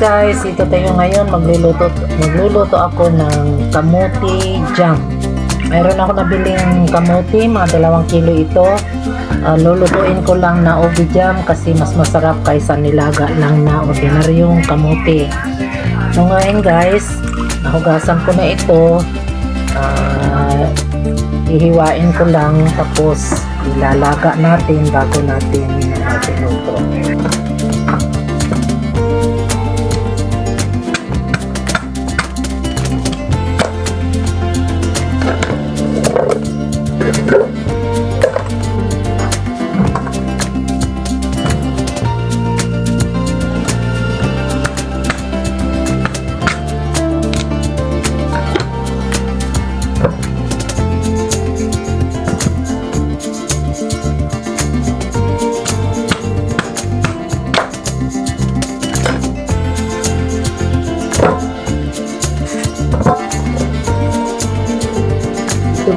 Guys, ito tayo ngayon magluluto magluluto ako ng kamuti jam. Meron ako nabiling kamuti, mga dalawang kilo ito. Ah, lulutuin ko lang na ubi jam kasi mas masarap kaysa nilaga lang na ordinaryong kamuti. So ngayon guys, nahugasan ko na ito. Ah, ihiwain ko lang tapos ilalaga natin bago natin uh, tinuto.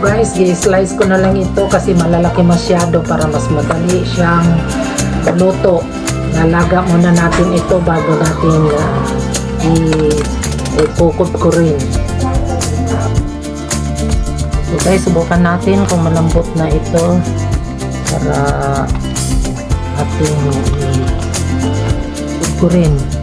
Guys, i-slice ko na lang ito kasi malalaki masyado para mas madali siyang luto. Nalaga muna natin ito bago natin uh, i- ipukot ko rin. So guys, subukan natin kung malambot na ito para ating i-pukot ko rin.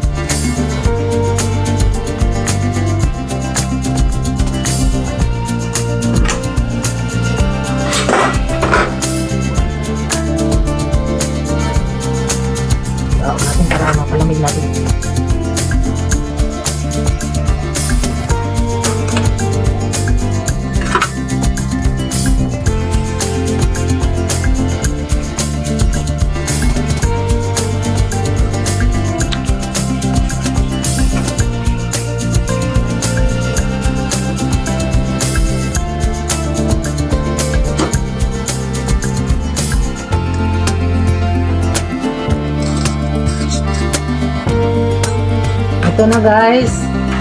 Ito na guys,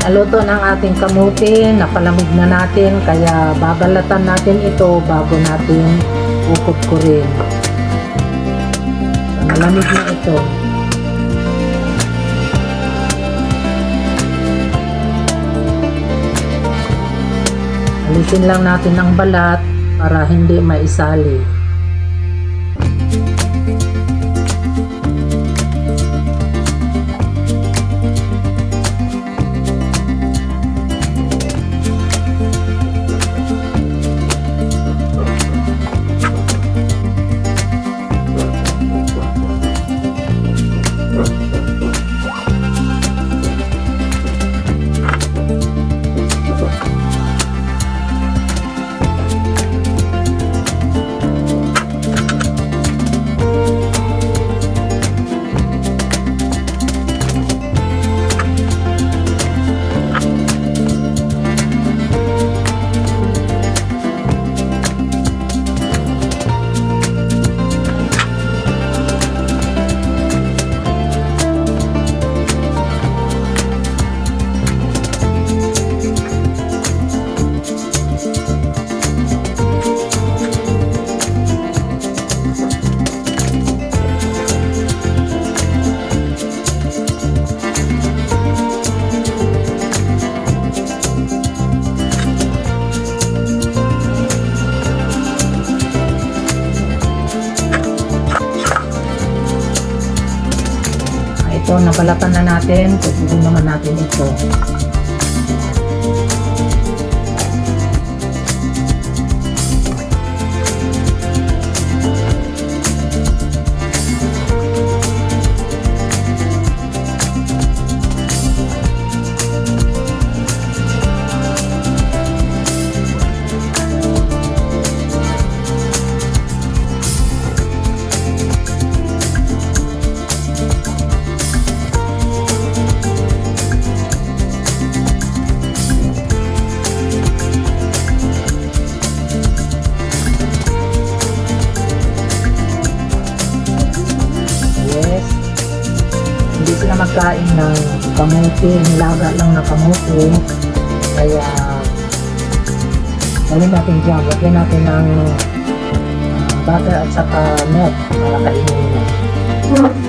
naluto ng ating kamuti, napalamig na natin, kaya babalatan natin ito bago natin ukot ko rin. Malamig na ito. Alisin lang natin ang balat para hindi maisali. Ito, nabalatan na natin. Pagpili naman natin ito. Kamuti, nilaga lang na kamuti. Kaya, gawin natin dyan. Lagyan natin ng uh, butter at saka milk para kainin nila.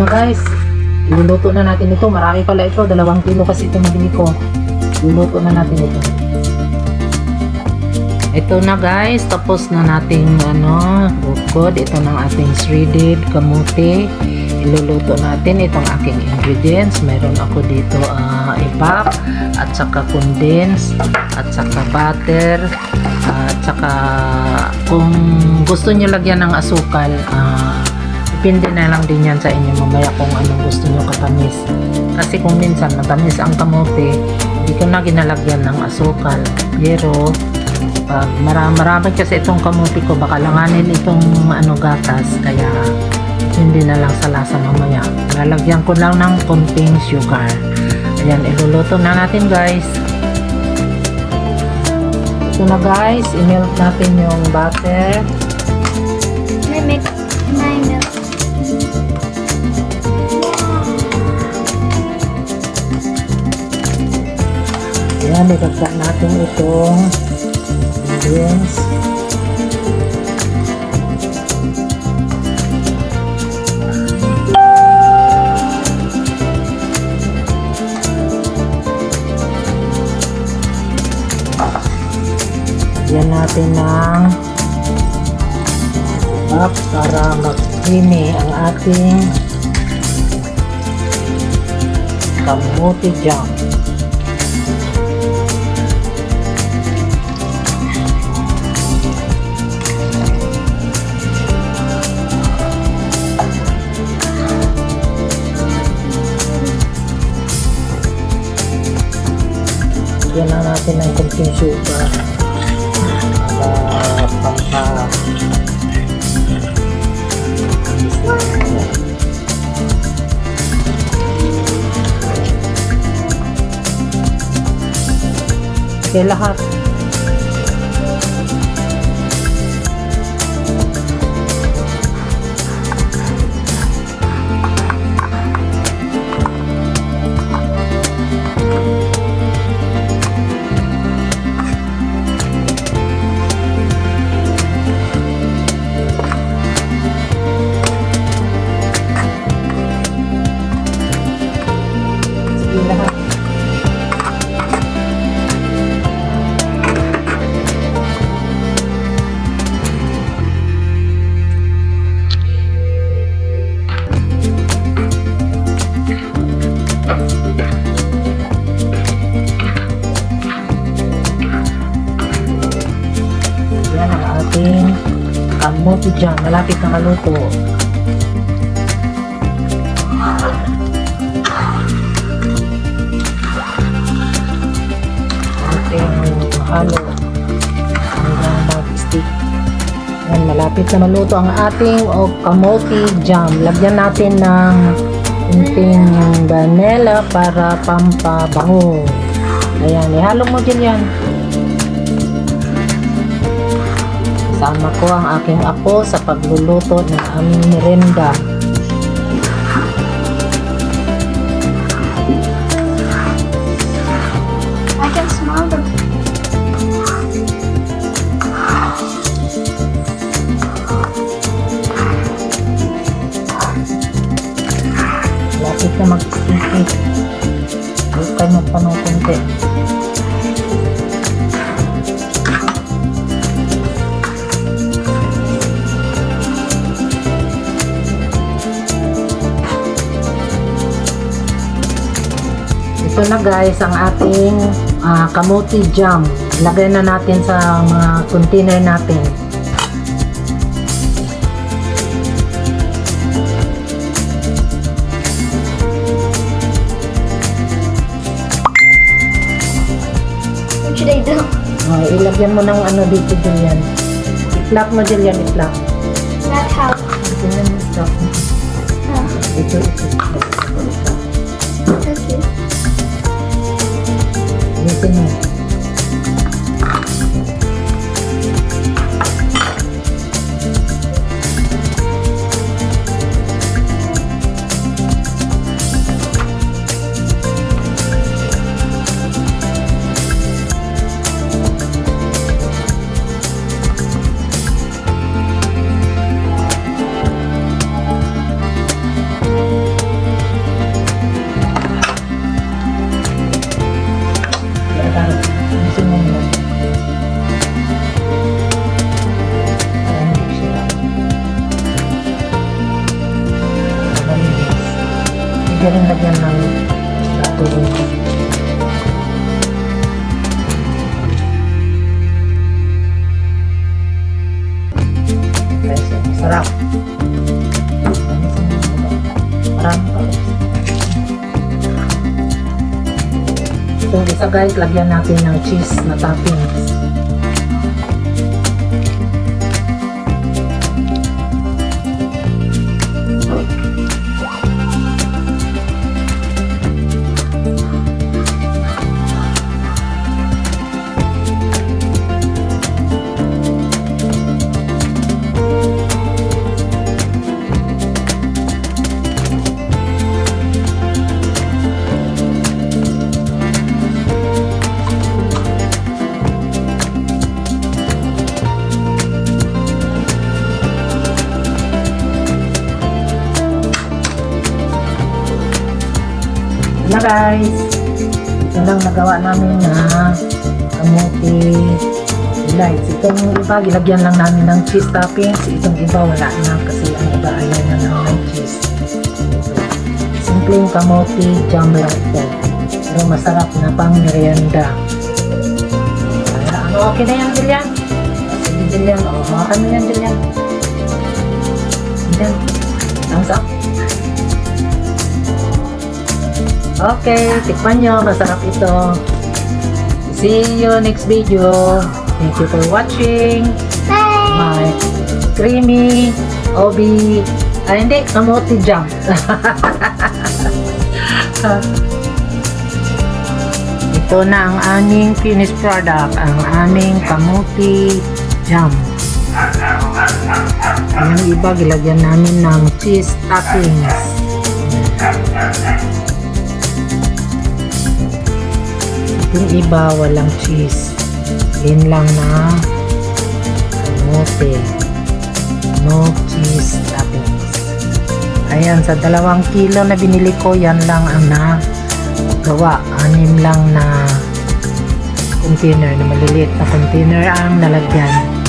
Na guys. Luluto na natin ito. Marami pala ito. Dalawang kilo kasi ito nabili ko. Luluto na natin ito. Ito na guys. Tapos na nating ano, bukod. Ito ng ating shredded kamote. Iluluto natin itong aking ingredients. Meron ako dito ah, ipap at saka condense at saka butter at saka kung gusto niyo lagyan ng asukal ah, depende na lang din yan sa inyo mamaya kung anong gusto niyo katamis. Kasi kung minsan matamis ang kamote hindi ko na ginalagyan ng asukal pero pag marami, marami kasi itong kamote ko baka langanin itong ano gatas kaya hindi na lang sa lasa mamaya. Lalagyan ko lang ng konting sugar. Ayan iluluto na natin guys. Ito na guys. I-melt natin yung butter. May milk. May milk. Ayan, nilagyan natin itong ingredients. Lagyan natin ng up para mag-creamy ang ating kamuti jam. Natin ng konting sugar para pampa Okay, lahat. Na maluto. Ating halo hanggang mag-stick. Yan, malapit na maluto ang ating o jam. Lagyan natin ng kunting vanilla para pampabango. Ayan, ihalo mo din yan. Kasama ko ang aking apo sa pagluluto ng aming merenda. I can smell the Lapit na mag-sticky. Bukay mo pa ng konti. Ito na guys ang ating ah, kamote jam. Lagay na natin sa mga container natin. What should I do? Oh, ilagyan mo ng ano dito Julian. I-flap mo Julian, i-flap. Not how. Tingnan mo, i-flap mo. Oh, Ito, ito. Ito, Listening. Itong isa guys, lagyan natin ng cheese na toppings. Na guys. Ito lang nagawa namin na kamuti lights. Itong iba gilagyan lang namin ng cheese toppings. Itong iba wala na kasi ang iba ayaw na ng ng cheese. Simpleng kamuti jam lang ito pero masarap na pang merienda. Ano okay na yan Julian? sige Julian. Oh, hawakan mo yan Julian. Julian thumbs up Okay, tikman nyo. Masarap ito. See you next video. Thank you for watching. Bye! My creamy obi ah hindi, kamote jam. ito na ang aming finished product, ang aming kamote jam. Yung iba, gilagyan namin ng cheese toppings. Yung iba, walang cheese. Plain lang na kamote. No cheese toppings. Ayan, sa dalawang kilo na binili ko, yan lang ang nagawa. Anim lang na container, na maliliit na container ang nalagyan.